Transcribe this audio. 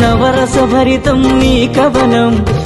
నవరసభరితం నీ కవనం.